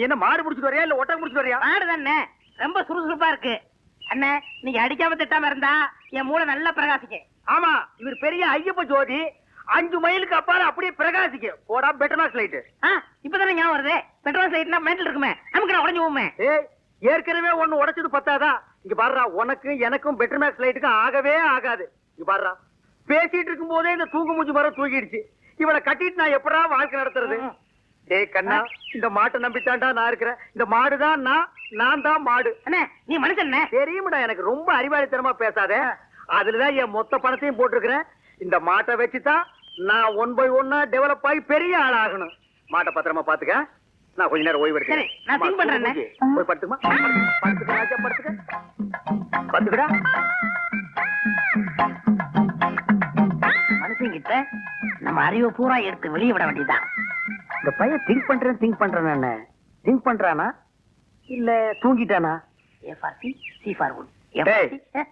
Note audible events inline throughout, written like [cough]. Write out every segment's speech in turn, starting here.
நீ என்ன மாடு முடிச்சிட்டு வரியா இல்ல ஒட்டகம் முடிச்சிட்டு வரியா? மாடு தானே ரொம்ப சுறுசுறுப்பா இருக்கு. அண்ணே நீங்க அடிக்காம திட்டாம இருந்தா என் மூளை நல்லா பிரகாசிக்கும் ஆமா இவர் பெரிய ஐயப்ப ஜோதி. அஞ்சு மைலுக்கு அப்பால அப்படியே பிரகாசிக்கு. போடா பெட்டர்னாஸ் லைட் ஆ இப்பதானே ஞாபகம் வருது. பெட்ரோல் சைட்னா மென்டல் இருக்குமே. நமக்கு நான் உடஞ்சு போமே ஏய் ஏற்கனவே ஒண்ணு உடைச்சது பத்தாதா? இங்க பாருடா உனக்கு எனக்கும் பெட்டர் மேக்ஸ் லைட்டுக்கும் ஆகவே ஆகாது. இங்க பாருடா. பேசிட்டு இருக்கும் போதே இந்த தூங்கு மூஞ்சி மரம் தூக்கிடுச்சு. இவளை கட்டிட்டு நான் எப்படா வாழ்க்கை நடத்துறது? டேய் கண்ணா இந்த மாட்டை நம்பித்தான்டா நான் இருக்கிறேன். இந்த மாடுதான் நான் நான் தான் மாடு. அண்ணே நீ மனுஷன் தெரியுமாடா எனக்கு ரொம்ப அறிவாளித்தனமா பேசாத. அதுலதான் என் மொத்த பணத்தையும் போட்டிருக்கிறேன். இந்த மாட்டை வச்சுதான் நான் ஒன் பை ஒன்னா டெவலப் ஆகி பெரிய ஆள் ஆகணும் மாட்டை பத்திரமா பாத்துக்க. நான் கொஞ்ச நேரம் ஓய்வு எடுக்கிறேன். நான் think பண்றேண்ணே. போய் படுத்துமா? படுத்துக்க ராஜா, படுத்துக்க. படுத்துக்கடா. மனுஷன் கிட்ட நம்ம அறிவை பூரா எடுத்து வெளியே விட வேண்டியதுதான். இந்த பையன் திங்க் பண்றேன் திங்க் பண்றேன் திங்க் பண்றானா? இல்ல தூங்கிட்டானா? A for C C for டேய்,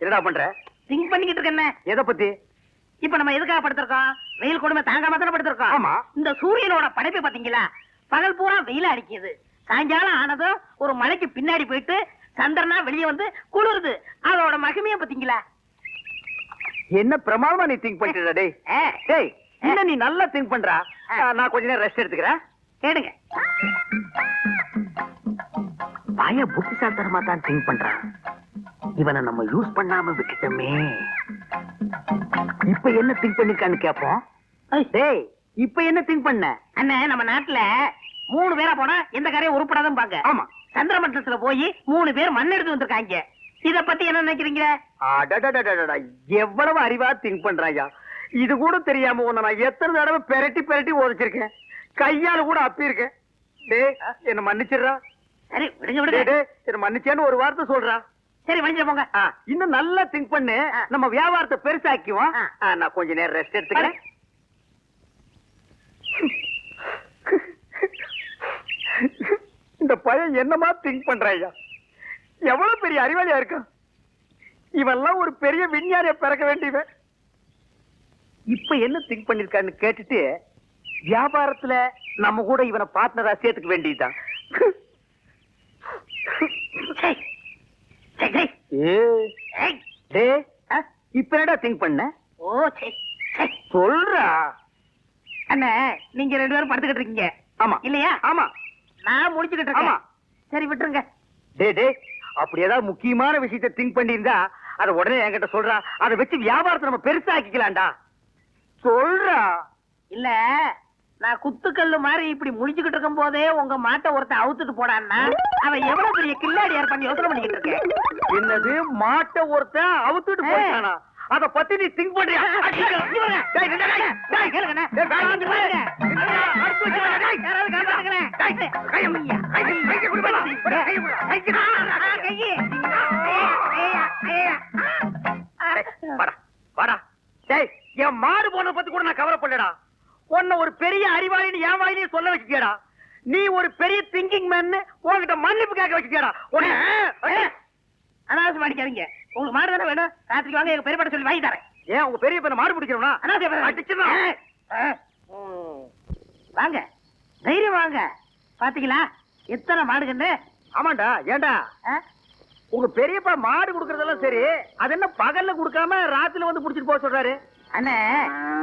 என்னடா பண்ற? திங்க் பண்ணிக்கிட்டு இருக்கேன் எதை பத்தி? இப்ப நம்ம எதுக்காக படுத்திருக்கோம்? வெயில் கொடுமை தாங்காம தானே படுத்திருக்கோம். ஆமா. இந்த சூரியனோட படைப்பு பாத்தீங்களா பகல் பூரா வெயில் அடிக்குது. சாயங்காலம் ஆனதும் ஒரு மலைக்கு பின்னாடி போயிட்டு சந்திரனா வெளியே வந்து குளிருது. அதோட மகிமைய பாத்தீங்களா என்ன பிரமாதமா நீ திங்க் பண்ணிட்டு டேய் என்ன நீ நல்லா திங்க் பண்றா நான் கொஞ்ச நேரம் ரெஸ்ட் எடுத்துக்கிறேன் கேளுங்க பய புத்திசாலித்தனமா தான் திங்க் பண்றான் இவனை நம்ம யூஸ் பண்ணாம விட்டுட்டோமே இப்ப என்ன திங்க் பண்ணிருக்கான்னு கேப்போம் டேய் இப்ப என்ன திங்க் பண்ண அண்ணே நம்ம நாட்டுல மூணு பேரா போனா எந்த காரையும் உருப்படாதும் பாங்க ஆமா சந்திர மண்டலத்துல போய் மூணு பேர் மண் எடுத்து வந்திருக்காங்க இத பத்தி என்ன நினைக்கிறீங்க அடடடடடடா, எவ்வளவு அறிவா திங்க் பண்றாயா இது கூட தெரியாம உன்னை நான் எத்தனை தடவை பெரட்டி பெரட்டி உதைச்சிருக்கேன் கையால கூட அப்பி இருக்கேன். டேய் என்ன மன்னிச்சிடுறா. சரி விடுங்க விடுங்க. என்ன மன்னிச்சேன்னு ஒரு வார்த்தை சொல்றா. சரி மனுஷன் போங்க. இன்னும் நல்லா திங்க் பண்ணு. நம்ம வியாபாரத்தை பெருசாக்குவோம். நான் கொஞ்ச நேரம் ரெஸ்ட் எடுத்துக்கிறேன். இந்த பையன் என்னமா திங்க் பண்றாயா எவ்வளவு பெரிய அறிவாளியா இருக்கான். இவெல்லாம் ஒரு பெரிய விஞ்ஞானிய பிறக்க வேண்டியவன். இப்ப என்ன திங்க் பண்ணிருக்கான்னு கேட்டுட்டு வியாபாரத்துல நம்ம கூட இவனை பார்ட்னரா சேர்த்துக்க வேண்டியதுதான். இப்ப என்னடா திங்க் பண்ண? ஓ சொல்றா. அண்ணே நீங்க ரெண்டு பேரும் படுத்துக்கிட்டு இருக்கீங்க. ஆமா. இல்லையா? ஆமா. நான் முடிச்சுக்கிட்டு ஆமா. இருக்கேன் சரி விட்டுருங்க. டேய் டேய் அப்படி ஏதாவது முக்கியமான விஷயத்தை திங்க் பண்ணியிருந்தா அத உடனே என்கிட்ட சொல்றா. அதை வச்சு வியாபாரத்தை நம்ம பெருசாக்கிக்கலாம்டா. சொல்றா இல்ல நான் குத்துக்கல்லு மாதிரி இப்படி முடிச்சுக்கிட்டு இருக்கும் போதே உங்க மாட்டை ஒருத்தன் அவுத்துட்டு போடான்னா அவன் எவ்வளவு பெரிய கில்லாடி பண்ணி யோசனை பண்ணிக்கிட்டு இருக்கேன் என்னது மாட்டை ஒருத்தன் அவுத்துட்டு ஏய். போயிட்டானா அத பத்தி நீ திங்க் பண்றியா வாடா, வாடா, வாடா. டேய், என் மாடு போனத பத்தி கூட நான் கவலைப்படலடா. உன்னை ஒரு பெரிய அறிவாளின்னு என் வாயிலேயே சொல்ல வச்சுட்டியாடா. நீ ஒரு பெரிய திங்கிங் மேன் உன்கிட்ட மன்னிப்பு கேட்க வச்சுட்டியாடா. உன்னை ஏய், அனாவசியம் அடிக்காதீங்க. உங்களுக்கு மாடு தானே வேணும்? ராத்திரிக்கு வாங்க எங்க பெரியப்பட சொல்லி வாங்கி தரேன். ஏன் உங்க பெரிய பையனை மாடு பிடிக்கிறவனா? அனாவசியம் அடிச்சிடலாம். வாங்க. தைரியம் வாங்க. பாத்தீங்களா? எத்தனை மாடுகன்னு ஆமாண்டா ஏன்டா ஆ? உங்க பெரியப்பா மாடு குடுக்கறதெல்லாம் சரி அது என்ன பகல்ல குடுக்காம ராத்திரில வந்து புடிச்சிட்டு போக சொல்றாரு? அண்ணே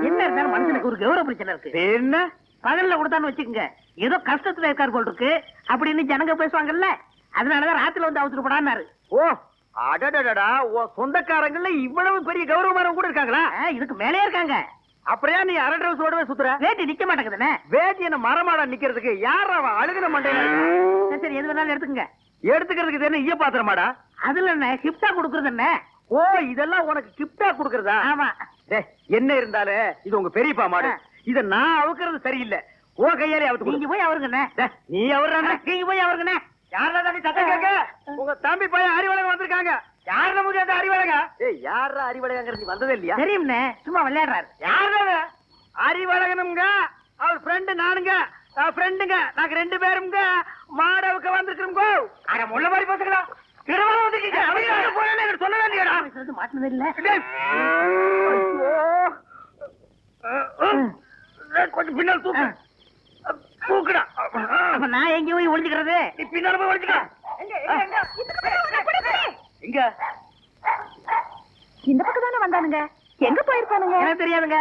என்ன இருந்தாலும் மனுஷனுக்கு ஒரு கௌரவ பிரச்சனை இருக்கு. என்ன? பகல்ல கொடுத்தான்னு வச்சுக்கோங்க. ஏதோ கஷ்டத்துல இருக்கார் போல் இருக்கு அப்படின்னு ஜனங்க பேசுவாங்கல்ல. அதனாலதான் ராத்திரில வந்து அவுத்துட்டு போடான்னாரு. ஓ அடடடடா உன் சொந்தக்காரங்கள்ல இவ்வளவு பெரிய கௌரவமானவங்க கூட இருக்காங்களா? இதுக்கு மேலே இருக்காங்க. ஏன் நீ அரை டிரஸோடவே சுத்துற? வேட்டி நிக்க மாட்டேங்குதுண்ணே. வேட்டி என்ன மரமாடா நிக்கிறதுக்கு? யார் அவன் அழுகின மண்டையில? சரி, எது வேணாலும் எடுத்துங்க எடுத்துக்கிறதுக்கு என்ன ஈய பாத்திரமாடா? அதுல என்ன கிஃப்டா கொடுக்கறது என்ன ஓ இதெல்லாம் உனக்கு கிப்டா குடுக்கறதா? ஆமா. என்ன இருந்தாலும் இது உங்க பெரியப்பா மாடு. இத நான் அவுக்கிறது சரியில்லை. ஓ கையாலே அவுத்து நீங்க. போய் அவருங்கண்ணே. நீ அவர்றானே நீங்க போய் அவருங்கண்ணே. யாரா நீ சத்தம் கேட்க? உங்க தம்பி பையன் அறிவழகம் வந்திருக்காங்க. யாரா முடியாத அறிவழக ஏய் யாரா அறிவழகங்கிறது வந்ததே இல்லையா? தெரியும்ண்ணே. சும்மா விளையாடுறாரு. யாரா அறிவழகனுங்க அவர் ஃப்ரெண்டு நானுங்க ஃப்ரெண்டுங்க நாங்க ரெண்டு பேருங்க. மாடவுக்கு வந்திருக்கிறோங்க அட முள்ள மாதிரி பேசுங்களா கொஞ்சம் பின்னால் தூக்கு. தூக்குடா. நான் எங்க போய் ஒளிஞ்சுக்கிறது? நீ பின்னால போய் ஒளிச்சுக்க எங்க இந்த பக்கம் தானே வந்தானுங்க? எங்க போயிருப்பானுங்க எனக்கு தெரியாதுங்க.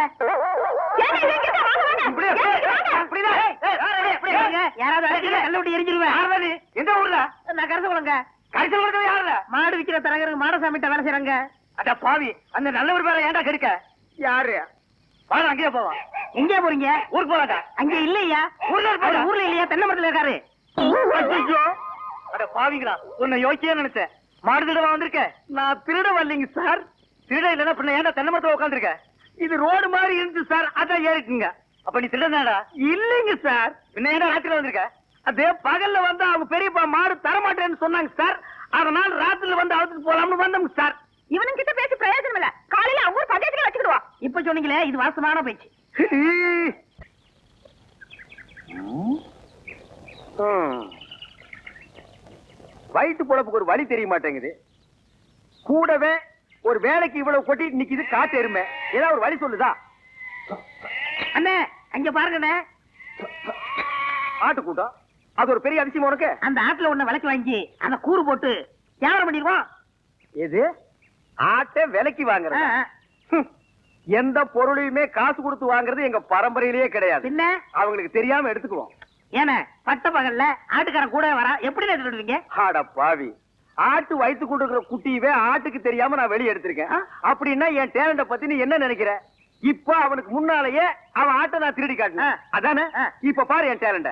யாராவது எரிஞ்சிருவேன்? எந்த ஊர்ல? நான் கருத்து கொடுங்க கடைசியில் இருக்கிறது யாருல மாடு விக்கிற தரகருக்கு மாடசாமிட்ட வேலை செய்யறாங்க அட பாவி அந்த நல்லவர் பேர ஏன்டா கெடுக்க? யாரு? வாடா அங்கேயே போவான் எங்க போறீங்க? ஊருக்கு போவாடா அங்க இல்லையா? ஊர்ல இருப்பாரா? ஊர்ல இல்லையா? தென்னை மரத்துல இருக்காரு. அட பாவிங்களா உன்னை யோக்கியே நினைச்சேன். மாடு திருடவா வந்திருக்க? நான் திருட வரலைங்க சார். திருட இல்லைன்னா பின்ன ஏன்டா தென்னை மரத்துல உட்காந்துருக்க இது ரோடு மாதிரி இருந்துச்சு சார். அதான் ஏறிக்குங்க அப்ப நீ திருடனாடா? இல்லைங்க சார். பின்ன ஏன்டா ராத்திரில வந்திருக்க? அதே பகல்ல வந்து அவங்க பெரியப்பா மாடு தரமாட்டேன்னு சொன்னாங்க சார். அதனால ராத்திரில வந்து அவுத்துட்டு போலாம்னு வந்தோங்க சார். இவனுங்க கிட்ட பேசி பிரயோஜனம் இல்ல. காலையில அவங்க பஞ்சாயத்துல வச்சுக்கிடுவா இப்ப சொன்னீங்களே இது வாசமான பேச்சு. வயிற்று பொழப்புக்கு ஒரு வழி தெரிய மாட்டேங்குது. கூடவே ஒரு வேலைக்கு இவ்வளவு கொட்டிட்டு நிக்குது காட்டு எருமை. ஏதாவது ஒரு வழி சொல்லுதா? அண்ணே அங்க பாருங்கண்ணே. ஆட்டு கூட்டம் அது ஒரு பெரிய அதிசயம் உனக்கு? அந்த ஆட்டுல ஒண்ணு விலைக்கு வாங்கி அந்த கூறு போட்டு வியாபாரம் பண்ணிடுவோம். எது? ஆட்டை விலைக்கு வாங்குறது? ஹம். எந்த பொருளையுமே காசு கொடுத்து வாங்குறது எங்க பரம்பரையிலேயே கிடையாது. பின்ன? அவங்களுக்கு தெரியாம எடுத்துக்குவோம். ஏன பட்ட பகல்ல ஆட்டுக்காரன் கூட வரா எப்படி எடுத்துடுவீங்க ஆட பாவி. ஆட்டு வயித்து கொடுக்கிற குட்டியவே ஆட்டுக்கு தெரியாம நான் வெளியே எடுத்திருக்கேன். அப்படின்னா என் டேலண்ட பத்தி நீ என்ன நினைக்கிற? இப்ப அவனுக்கு முன்னாலேயே அவன் ஆட்டை நான் திருடி காட்டினேன். அதானே. இப்ப பாரு என் டேலண்ட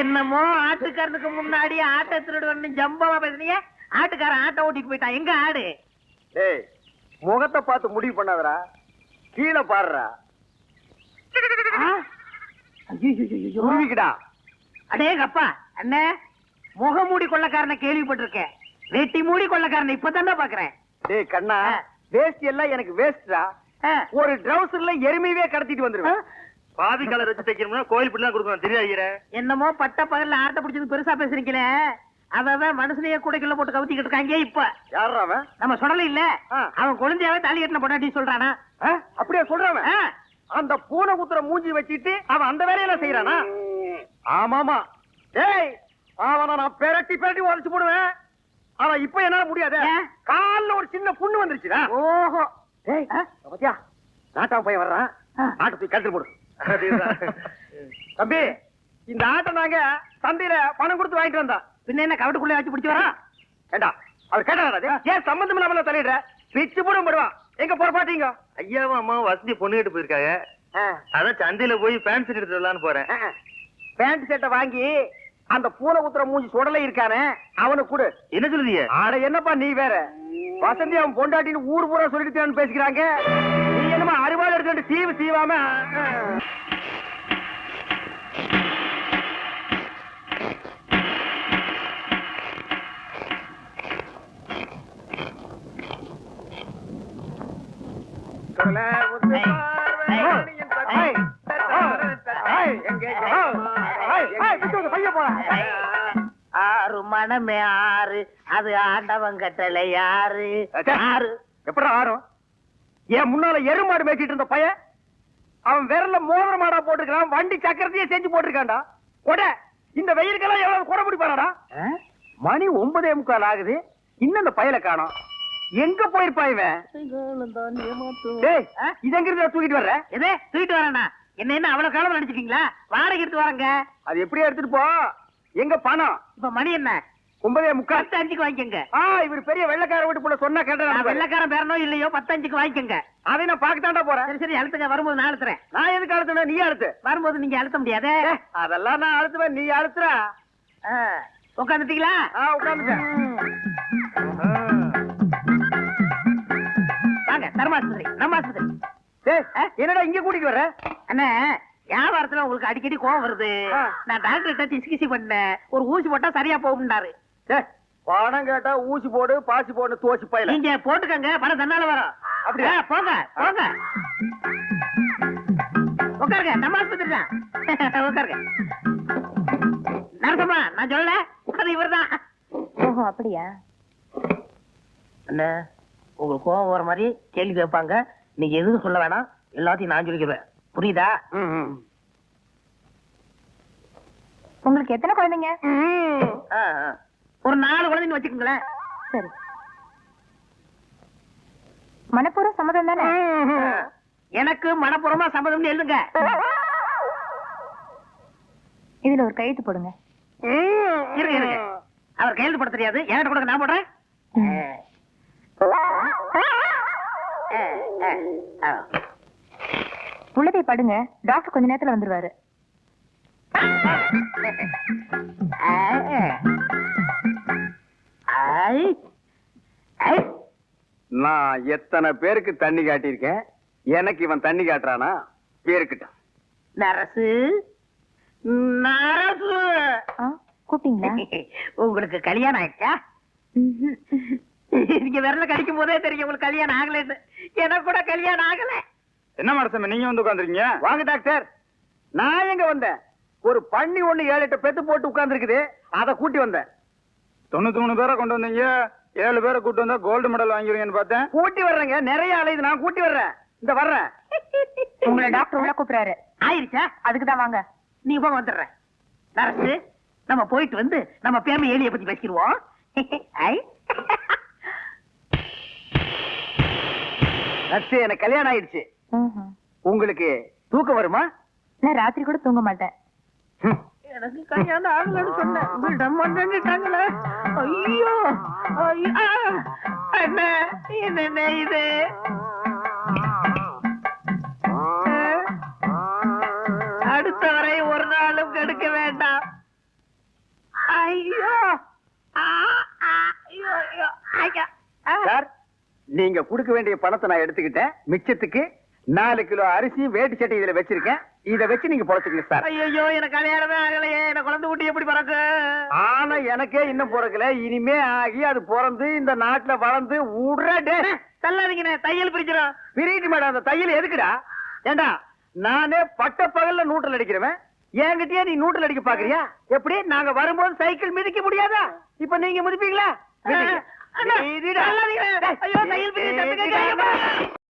என்னமோ ஆட்டுக்காரனுக்கு முன்னாடி ஆட்டை திருடுவன்னு ஜம்பமா பேசுனீங்க ஆட்டுக்காரன் ஆட்டை ஓட்டிட்டு போயிட்டான் எங்க ஆடு டேய் முகத்தை பார்த்து முடிவு பண்ணாதடா கீழே? ஐயையையையோ. உருவிக்கிடா அடே அப்பா அண்ணே முகமூடி கொள்ளக்காரனை கேள்விப்பட்டிருக்கேன் வெட்டி மூடி கொள்ளக்காரனை இப்பதானே பாக்குறேன் டேய் கண்ணா. வேஸ்ட் எல்லாம் எனக்கு வேஸ்டா ஆ. ஒரு ட்ரவுசர்ல எருமையவே கடத்திட்டு? வந்துருவேன். பாதி கலர் வச்சு தைக்கணும்னா கோயில் பிள்ளை கொடுக்கணும். தெரியாது என்னமோ பட்ட பகல்ல ஆட்டை பிடிச்சது பெருசா பேசுறீங்களே. அவன் மனுஷனையே கூடைக்குள்ள போட்டு கவுத்திக்கிட்டு இருக்காங்க இப்ப. யாரா அவன்? நம்ம சொல்லல இல்ல. அவன் குழந்தையாவே தாலி கட்டின பொண்டாட்டி சொல்றானா? அப்படியா சொல்றான் ஆ. அந்த பூனை குத்துற மூஞ்சி வச்சிட்டு அவன் அந்த வேலையெல்லாம் செய்யறானா ஆமாமா. டேய் அவனை நான் பெரட்டி பெரட்டி உடச்சு போடுவேன். அவன் இப்ப என்னால முடியாது? கால்ல ஒரு சின்ன புண்ணு வந்துருச்சுடா. ஓஹோ? பாத்தியா? நாட்டா பையன் வர்றான். ஆட்டை தூக்கி கழுத்து போடு. தம்பி இந்த ஆட்டை நாங்க சந்தையில பணம் கொடுத்து வாங்கிட்டு வந்தோம். பின்ன என்ன கவட்டுக்குள்ளே வச்சு பிடிச்சு வரா ஏண்டா அவர் கேட்டாரா ஏன் சம்பந்தம் இல்லாமல தலையிடுற பிச்சு போட போடுவான் எங்க போற பாத்தீங்க ஐயாவும் அம்மாவும் வசதி பொண்ணு கிட்ட போயிருக்காங்க அதான் சந்தையில போய் பேண்ட் ஷர்ட் எடுத்து வரலான்னு போறேன். பேண்ட் சட்டை வாங்கி அந்த பூனை குத்துற மூஞ்சி சுடலை இருக்கானே அவனுக்கு கொடு. என்ன சொல்லுதீங்க? ஆட என்னப்பா நீ வேற? வசந்தி அவன் பொண்டாட்டின்னு ஊர் பூரா சொல்லிட்டு பேசிக்கிறாங்க நீ என்னமா அறுவாள் எடுத்துட்டு சீவு சீவாம எங்க, எங்க? ஆறு மனமே ஆறு. அது ஆண்டவன் கட்டளை யாரு. ஆறு. எப்படா ஆறும் ஏன் முன்னால எருமாடு மேய்ச்சிட்டு இருந்த பையன் அவன் விரல்ல மோதிர மாடா போட்டிருக்கான் வண்டி சக்கரத்தையே செஞ்சு போட்டிருக்கான்டா. கொடை இந்த வெயிலுக்கெல்லாம் எவ்வளவு கொடை பிடிப்பானடா? மணி ஒன்பதே முக்கால் ஆகுது. இன்னும் இந்த பயலை காணோம். எங்க போயிருப்பா இவன்? இது எங்க இருந்து தூக்கிட்டு வர்ற? எதே தூக்கிட்டு வரேண்ணா என்ன என்ன அவ்வளவு காலம் நினைச்சிட்டீங்களா வாடகை எடுத்து வரங்க. அது எப்படியே எடுத்துட்டு போ? எங்க பணம் இப்ப மணி என்ன? ஒன்பதே முக்கால். பத்து அஞ்சுக்கு வாங்கிக்கோங்க. ஆ இவர் பெரிய வெள்ளைக்கார வீட்டு போல சொன்னா நான் கேட்டா வெள்ளக்காரன் பேரனோ இல்லையோ பத்து அஞ்சுக்கு வாங்கிக்கோங்க. அதை நான் பாக்கத்தாண்டா போறேன். சரி சரி அழுத்துங்க. வரும்போது நான் அழுத்துறேன். நான் எதுக்கு அழுத்தணும் நீ அழுத்து. வரும்போது நீங்க அழுத்த முடியாதே? அதெல்லாம் நான் அழுத்துவேன். நீ அழுத்துறா. உட்காந்துட்டீங்களா ஆ உட்காந்துட்டேன் வாங்க தர்மாஸ்பத்திரி நம்ம ஆஸ்பத்திரி என்னடா இங்க கூட்டிட்டு வர்ற? அண்ணே வியாபாரத்துல உங்களுக்கு அடிக்கடி கோவம் வருது. நான் டாக்டர்கிட்ட டிஸ்கிசி பண்ணேன். ஒரு ஊசி போட்டா சரியா போகும்னாரு. பணம் கேட்டா ஊசி போடு பாசி போடு தோசி பையில நீங்க போட்டுக்கங்க பணம் தன்னால வரும். அப்படியா? போங்க போங்க. உட்காருங்க நம்ம ஆஸ்பத்திரி தான். [laughs] உட்காருங்க. நரசம்மா நான் சொல்லல அது இவர்தான். ஓஹோ அப்படியா? அண்ணே உங்களுக்கு கோவம் வர மாதிரி கேள்வி கேட்பாங்க. நீ எதுவும் சொல்ல வேணாம். எல்லாத்தையும் நான் சொல்லிக்கிறேன். புரியுதா? உங்களுக்கு எத்தனை குழந்தைங்க. ஒரு நாலு குழந்தைங்க வச்சுக்கோங்களேன். சரி. மனப்பூர்வ சம்மதம் தானே? எனக்கு மனப்பூர்வமா சம்மதம்னு எழுதுங்க. இதுல ஒரு கையெழுத்து போடுங்க. இருங்க இருங்க. அவர் கையெழுத்து போட தெரியாது. என்கிட்ட கொடுங்க நான் போடுறேன். ஆ, ஆ, ஆ. உள்ளதை படுங்க. டாக்டர் கொஞ்ச நேரத்துல வந்துருவாரு. நான் எத்தனை பேருக்கு தண்ணி காட்டியிருக்கேன்? எனக்கு இவன் தண்ணி காட்டுறானா? பேருக்கிட்டான். நரசு நரசு. கூப்பிட்டீங்களா? உங்களுக்கு கல்யாணம் ஆயிடுச்சா? நீங்க விரல கடிக்கும் போதே தெரியும் உங்களுக்கு கல்யாணம் ஆகலைன்னு. எனக்கு கூட கல்யாணம் ஆகல. என்ன மரசம் நீங்க வந்து உட்காந்துருக்கீங்க வாங்க டாக்டர். நான் எங்க வந்தேன்? ஒரு பண்ணி ஒண்ணு ஏழு எட்டு பெத்து போட்டு உட்கார்ந்துருக்குது. அதை கூட்டி வந்தேன். தொண்ணூத்தி மூணு பேரை கொண்டு வந்தீங்க. ஏழு பேரை கூட்டு வந்தா கோல்டு மெடல் வாங்கிடுவீங்கன்னு பார்த்தேன். கூட்டி வர்றேங்க. நிறைய அலையுது நான் கூட்டி வர்றேன். இந்த வர்றேன். உங்களை டாக்டர் உள்ள கூப்பிடுறாரு. ஆயிருச்சா? அதுக்கு தான் வாங்க. நீ போக வந்துடுறேன். நரசு நம்ம போயிட்டு வந்து நம்ம பேம ஏலிய பத்தி பேசிடுவோம் ஐ. நர்ஸு எனக்கு கல்யாணம் ஆயிடுச்சு. உங்களுக்கு தூக்கம் வருமா? நான் ராத்திரி கூட தூங்க மாட்டேன். எனக்கு கல்யாணம் ஆகலன்னு சொன்னேன். விடம் ஐயோ! அண்ணே என்ன இது? அடுத்த வரை ஒரு நாளும் கெடுக்க வேண்டாம். ஐயோ. ஆ, ஆ, ஐயோ, ஐயோ, ஐயா. ஆ. சார் நீங்க கொடுக்க வேண்டிய பணத்தை நான் எடுத்துக்கிட்டேன். மிச்சத்துக்கு நாலு கிலோ அரிசி வேட்டி சட்டை இதுல வச்சிருக்கேன். இத வச்சு நீங்க பொழைச்சுக்கங்க சார். ஐயோ எனக்கு கல்யாணமே ஆகலையே. எனக்கு குழந்தை குட்டி எப்படி பிறக்கு? ஆனா எனக்கே இன்னும் பிறக்கல. இனிமே ஆகி அது பிறந்து இந்த நாட்டுல வளர்ந்து உடனே தள்ளாதீங்கண்ணே தையல் பிரிக்கிறோம். பிரிட்டு மேடம். அந்த தையல் எதுக்குடா? ஏண்டா நானே பட்ட பகல்ல நூட்டல் அடிக்கிறவன். என்கிட்டயே நீ நூட்டல் அடிக்க பாக்குறியா? எப்படி? நாங்க வரும்போது சைக்கிள் மிதிக்க முடியாதா? இப்ப நீங்க மிதிப்பீங்களா. ஐயோ, தையல் பாருங்க.